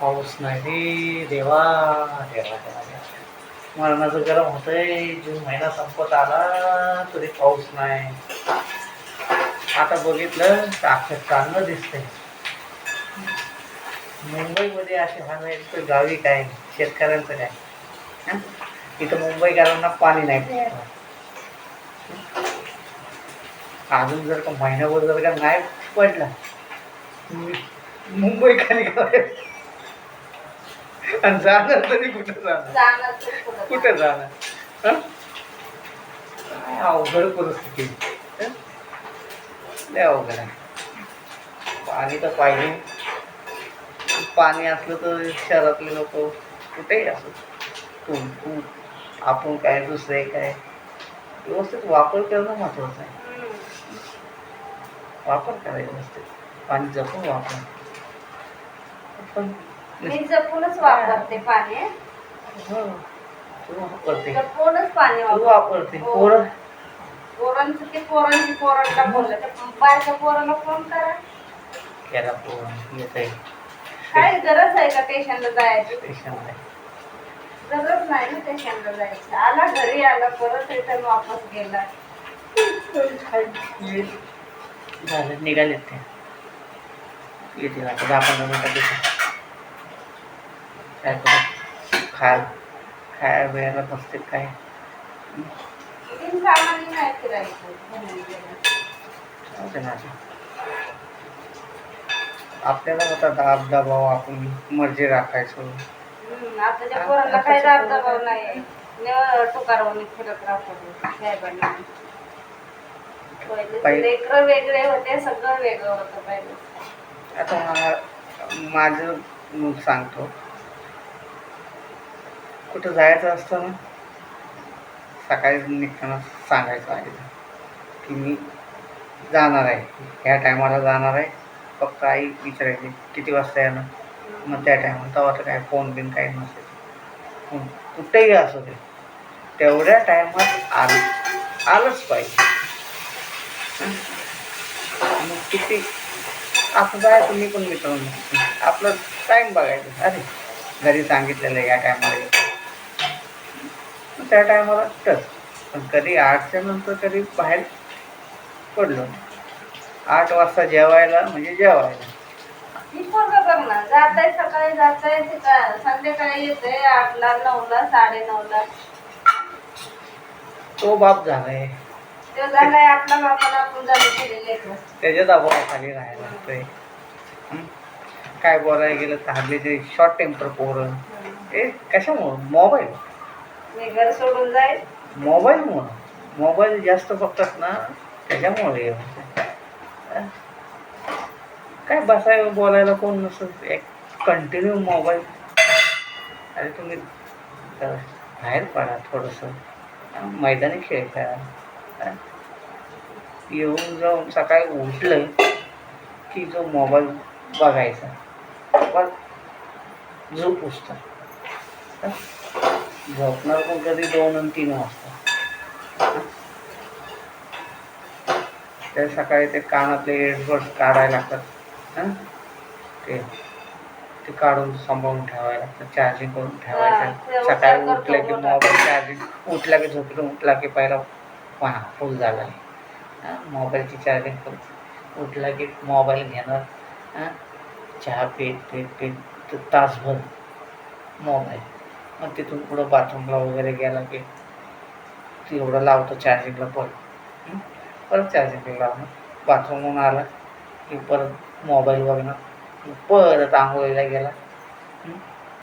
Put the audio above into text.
पाऊस नाही रे देवा देवा देवा. मरणाचं गरम होतंय जून महिना संपत आला तरी पाऊस नाही. आता बघितलं तर चांगलं दिसतंय. मुंबईमध्ये असे हाल तर गावी काय शेतकऱ्यांचं काय? इथं मुंबईकरांना पाणी नाही. प्यायला. अजून जर का महिनाभर जर का नाही पडला मुंबई खाली करायचं. आणि जाणार तरी कुठं जाणार. कुठं जाणार? हं? काय अवघड परिस्थिती? लय अवघड आहे. पाणी तर पाहिजे. पाणी असलं तर शहरातले लोक कुठेही असो. तू आपण काय दुसरे काय? व्यवस्थित वापर करणं महत्वाचं आहे. वापर करायचा व्यवस्थित. पाणी जपून वापर. पण मी जपूनच वापरते पाणी. हो, तू वापरते. जपूनच पाणी तू वापरते. हो. पोरं? पोरांचं ते पोरांची पोरांना बोललं तर पोरांना फोन करा. केला पोरं येत आहे. काय गरज आहे का जायची? गरज नाही ना जायची. आला घरी आला परत रिटर्न वापस गेला. झालं निघालेत ते. येतील आता दहा पंधरा मिनिटात येतील. काय करू? खाय खाया बियायला नसते काय. आपल्याला होता दाब दबाव आपण मर्जी राखायचो. आताच्या पोरांना काही दाब दबाव नाही टुकारवणी फिरत राहतो साहेबांना. लेकरं वेगळे होते सगळं वेगळं होतं पहिले. आता मला माझं सांगतो. कुठं जायचं असतं ना सकाळी निघताना सांगायचं आहे. की मी जाणार आहे. ह्या टायमाला जाणार आहे. फक्त आई विचारायची किती वाजता येणार? मग त्या टायमाला तेव्हा तर काय फोन बिन काही नसेल कुठेही असू दे तेवढ्या टायमात आल आलंच पाहिजे. मग किती? असं जायचं मी पण मित्रांनो आपलं टाईम बघायचं. अरे घरी सांगितलेलं आहे या टायमाला त्या टायमाला टच पण कधी आठच्या नंतर कधी बाहेर पडलो आठ वाजता जेवायला म्हणजे जेवायला. ही पोरगं बघ ना जाताय सकाळी जाताय ते का- संध्याकाळी येतंय आठला नऊला साडे नऊला तो बाप झालाय. तो झालाय आपला बापाला आपण झालं केलेले लेकरं. त्याच्या दबावाखाली राहायला लागतंय. हं? काय बोलायला गेलं तर ते शॉर्ट टेम्पर पोरं. ए कशामुळं? मोबाईल मी घर सोडून जाईल. मोबाईलमुळं मोबाईल जास्त बघतात ना त्याच्यामुळे. काय बसायला बोलायला कोण नसत एक कंटिन्यू मोबाईल. अरे तुम्ही बाहेर पडा थोडंसं. मैदानी खेळ खेळा. येऊन जाऊन सकाळी उठलं की जो मोबाईल बघायचा. झोप पुसतं झोपणार पण कधी दोन आणि तीन वाजता. ते सकाळी ते कानातले हेडफोन्स काढायला लागतात हं? ते ते काढून सांभाळून ठेवायला लागतं चार्जिंग करून ठेवायचं. सकाळी उठलं की मोबाईल चार्जिंग उठला की झोपलं उठला की पहिला पहा फुल झाला. आहे मोबाईलची चार्जिंग करून उठला की मोबाईल घेणार. हं? चहा पीत पीत पीत त- तासभर मोबाईल मग तिथून पुढं बाथरूमला वगैरे गेला की एवढं लावतो चार्जिंगला परत परत चार्जिंगला लावणं. बाथरूमहून आला की परत मोबाईल बघणं. परत आंघोळीला गेला.